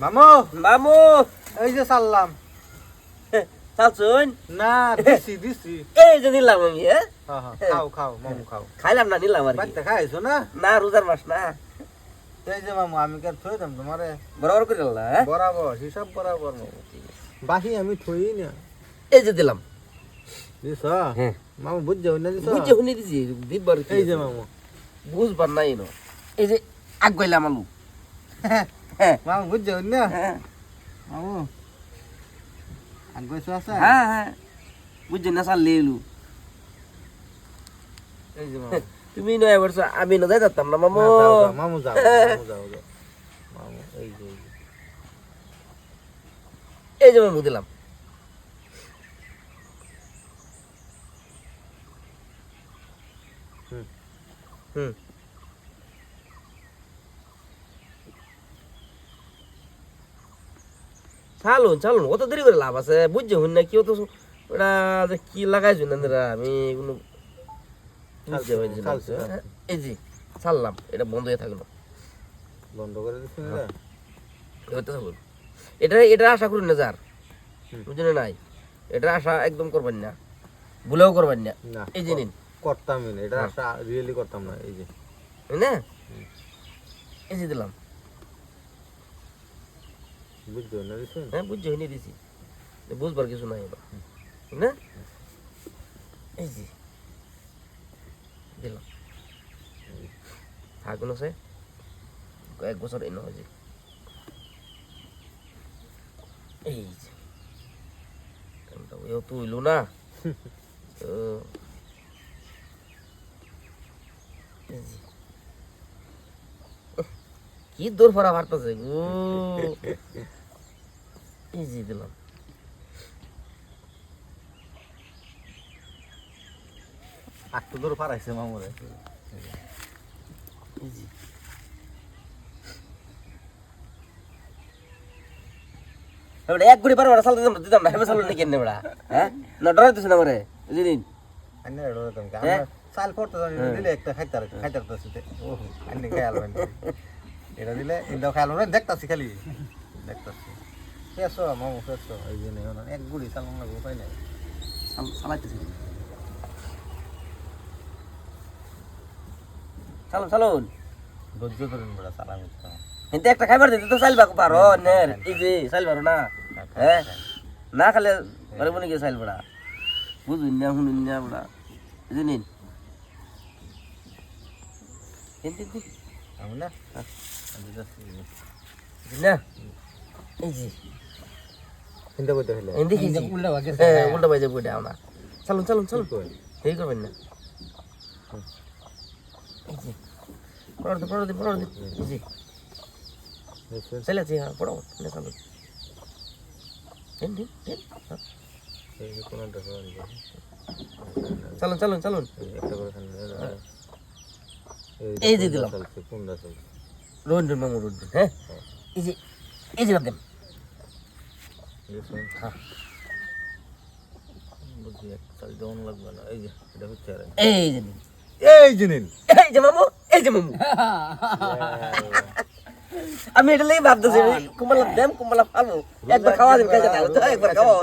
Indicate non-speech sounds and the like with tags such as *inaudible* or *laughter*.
মামু! মামু! এই যে চাললাম। চালছুন? না দিছি দিছি। এই যে নিলাম আমি হ্যাঁ? খাও খাও মামু খাও। খাইলাম না নিলাম আর খাইছো না? না রোজার মাস না। এই যে মামু আমি কার থই দাম তোমারে? বরাবর করে হ্যাঁ? বরাবর হিসাব বরাবর মামু। বাহি আমি থই না। এই যে দিলাম। দিছ? হ্যাঁ। মামু বুঝছ না দিছ? বুঝে শুনি দিছি দিবার এই যে মামু। বুঝবার নাই নো। এই যে আগ গইলাম আলু। হ্যাঁ *laughs* মামু বুঝছ না মামু আঙ্গুইছো আছে হ্যাঁ হ্যাঁ বুঝছেন না চাল লেলু এই যে মামু তুমি নয় বলছো আমি না যাই যাতাম না মামু মামু যাও যাও যাও মামু এই যে। এই যে মামু দিলাম হুম। হুম চালুন চালুন কত দেরি করে লাভ আছে? বুঝছে হুন না কি অত ওটা যে কি লাগাইছো না এরা? আমি কোনো চালছে। এই যে চাললাম এটা বন্ধ হয়ে থাকল। বন্ধ করে দিছি না? রে? এবার তো থাকুন এটা এটা আশা করুন না যার। বুঝলেন নাই? এটা আশা একদম করবেন না। ভুলেও করবেন না। এই যে নিন। করতামই না। এটা হ্যাঁ। আশা রিয়েলি করতাম না এই যে। না? এই যে দিলাম। বুঝছ না দিছেন হ্যাঁ বুঝছি হইনি দিছি। বুঝবার কিছু নাই এবার। না? এই যে দিলাম। থাকুন আছে। কয়েক বছর এনে হয়েছে এই যে কামটা ওইও তো হইল না। *laughs* তো এই যে। কি দূর ফরা ভারতেছে গো। যে দিলাম। আট তো দূর পারাইছে মামুরে। যে এবারে এক গুড়ি পারবার সাল দিতাম দিতাম না হেবে সাল নাকি এনে বড়া হ্যাঁ? না ডরাই দিছ না মরে দিদিন আন্নে এড়ো তুমি হ্যাঁ? আমরা সাল জানি হ্যাঁ। দিলে একটা খাইতার খাইতার তো সুতে ওহ আন্নে মানে এটা দিলে ইন্দো খাইল না দেখতাছি খালি। দেখতাছি। কেসো মামু কেসো এই যে নেই এক গুড়ি সাল না গো পাই না সালাইতেছি চালুন চালুন। ধৈর্য ধরুন বড় সালাম কিন্তু একটা খাইবার দিতে তো চাইল বাকু পারো নের যে চাইল পারো না। হ্যাঁ? না খালে পারে বনে গিয়ে চাইল বড়া। বুঝুন না শুনুন না বড়া। এই যে নিন তিন তিন তিন আমি না এই চিন্তা করতে হলে এই দেখি যে। উল্টা বাজে হ্যাঁ উল্টা বাজে বইটা না চালুন চালুন চালুন এই করবেন না। এই যে। পড়ো দিন পড়ো দিন পড়ো দিন এই চলে আছে হ্যাঁ পড়ো। না চালুন দিন দিন দিন হ্যাঁ। কোনটা চালুন চালুন চালুন একটা করে এই যে দিলাম। রোন মামু রোন, হ্যাঁ? এই যে এই যে দেন। হ্যাঁ। এই যে এই যে এই যে মামু এই যে মামু। আমি এটা লেগে ভাবতেছি কুমলা দেম কুমলা ফালু একবার খাওয়া না একবার খাওয়া